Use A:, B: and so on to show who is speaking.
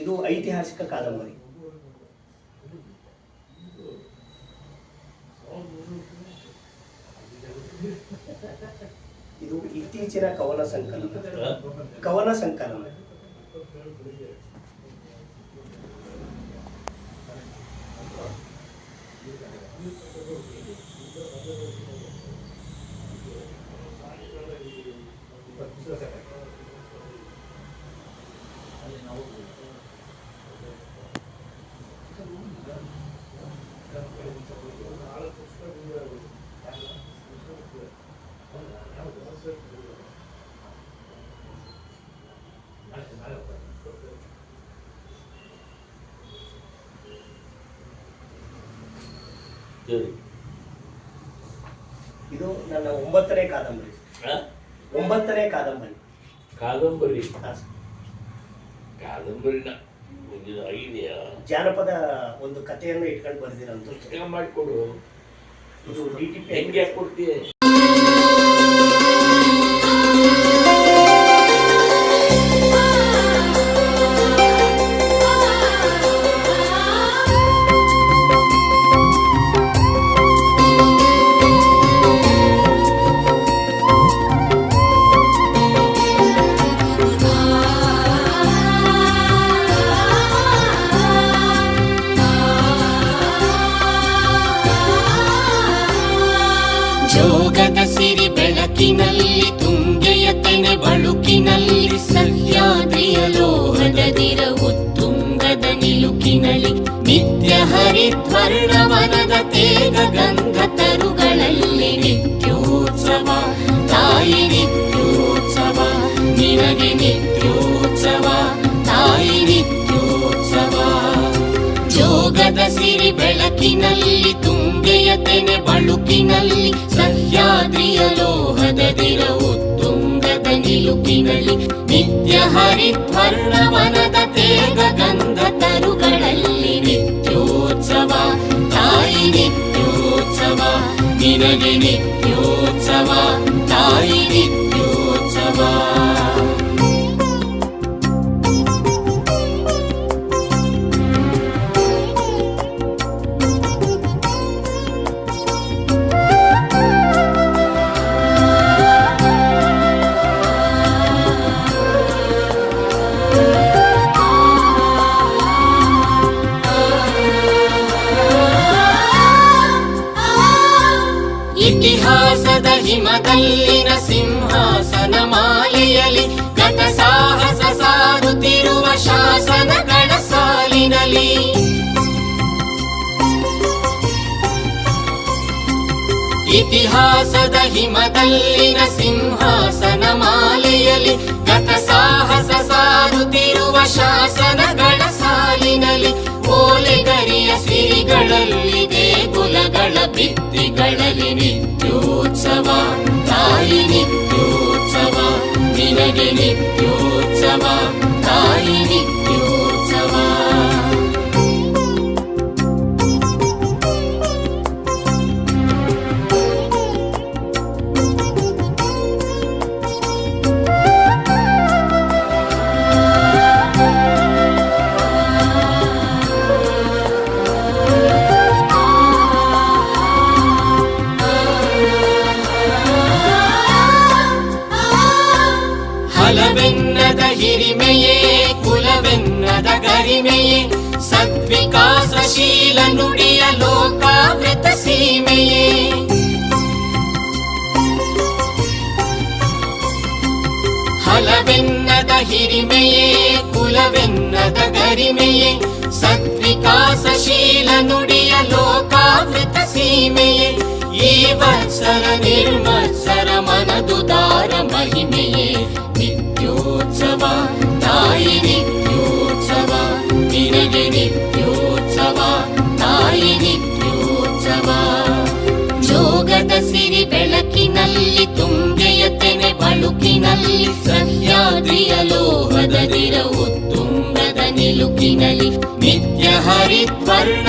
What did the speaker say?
A: ಇದು ಐತಿಹಾಸಿಕ ಕಾದಂಬರಿ. ಇದು ಇತ್ತೀಚಿನ ಕವನ ಸಂಕಲನ. ಕವನ ಸಂಕಲನ. ಇದು ನನ್ನ ಒಂಬತ್ತನೇ ಕಾದಂಬರಿ? ಒಂಬತ್ತನೇ ಕಾದಂಬರಿ.
B: ಕಾದಂಬರಿ?
A: ಕಾದಂಬರಿ.
B: ಕಾದಂಬರಿನ ಐದೆಯಾ?
A: ಜಾನಪದ ಒಂದು ಕಥೆಯನ್ನು ಇಟ್ಕೊಂಡು ಬರ್ದಿರಂತ
B: ಪುಸ್ತಕ ಮಾಡಿಕೊಡು.
A: ಇದು ಡಿ ಟಿ ಪಿ
B: ಹೆಂಗೆ ಕೊಡ್ತೀಯ
C: ನಿತ್ಯ ಹರಿತ್ವರ್ಣವನದ ತೇಗ ಗಂಧ ತರುಗಳಲ್ಲಿ ನಿತ್ಯೋತ್ಸವ. ತಾಯಿ ನಿತ್ಯೋತ್ಸವ, ನಿನಗೆ ನಿತ್ಯೋತ್ಸವ, ತಾಯಿ ನಿತ್ಯೋತ್ಸವ. ಜೋಗದ ಸಿರಿ ಬೆಳಕಿನಲ್ಲಿ, ತುಂಗೆಯ ತೆನೆ ಬಳುಕಿನಲ್ಲಿ, ಸಹ್ಯಾದ್ರಿಯ ದಿನವು ತುಂಗದ ನಿಲುಕಿನಲ್ಲಿ ನಿತ್ಯ ಹರಿದ್ವರ್ಣವನದ ನಿನಗೆ ಇತಿಹಾಸದ ಹಿಮದಲ್ಲಿನ ಸಿಂಹಾಸನ ಮಾಲೆಯಲ್ಲಿ ಗತ ಸಾಹಸ ಸಾರುತ್ತಿರುವ ಶಾಸನ ಕಣಸಾಲಿನಲ್ಲಿ ಇತಿಹಾಸದ ಹಿಮದಲ್ಲಿನ ಸಿಂಹಾಸನ ಮಾಲೆಯಲ್ಲಿ ಗತ ಸಾಹಸ ಸಾರುತ್ತಿರುವ ಶಾಸನಗಳ ಗಣಸಾಲಿನಲ್ಲಿ ಓಲೆಗರಿಯ ಸಿರಿಗಳಲ್ಲಿ ದೇಗುಲಗಳ ಭಿತ್ತಿಗಳಲ್ಲಿ ನಿತ್ಯೋತ್ಸವ ತಾಯಿ ನಿತ್ಯೋತ್ಸವ ನಿನಗೆ ನಿತ್ಯೋತ್ಸವ. ಹಿರಿಮೆಯೇ ಕುಲವೆನ್ನದ ಗರಿಮೆಯೇ, ಸದ್ವಿಕಾಸಶೀಲ ನುಡಿಯ ಲೋಕಾವೃತ ಸೀಮೆಯೇ. ಹಲವೆನ್ನದ ಹಿರಿಮೆಯೇ, ಕುಲವೆನ್ನದ ಗರಿಮೆಯೇ, ಸದ್ವಿಕಾಸಶೀಲ ನುಡಿಯ ಲೋಕಾವೃತ ಸೀಮೆಯೇ. ಈ ವತ್ಸರ ನಿರ್ಮತ್ಸರ ಮನದುದಾರ ತಾಯಿ ನಿತ್ಯೋತ್ಸವ, ನಿನಗೆ ನಿತ್ಯೋತ್ಸವ, ತಾಯಿ ನಿತ್ಯೋತ್ಸವ. ಜೋಗದ ಸಿರಿ ಬೆಳಕಿನಲ್ಲಿ, ತುಂಗೆಯ ತೆನೆ ಬಳುಕಿನಲ್ಲಿ, ಸಹ್ಯಾದ್ರಿಯ ದಿರವು ತುಂಬದ ನಿಲುಕಿನಲ್ಲಿ, ನಿತ್ಯ ಹರಿದ್ವರ್ಣ